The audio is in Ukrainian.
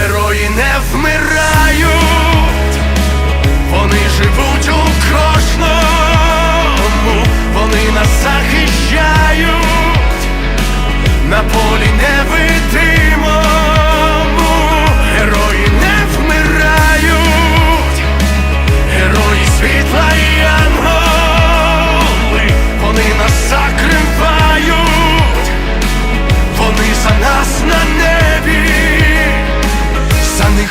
герої не вмирають,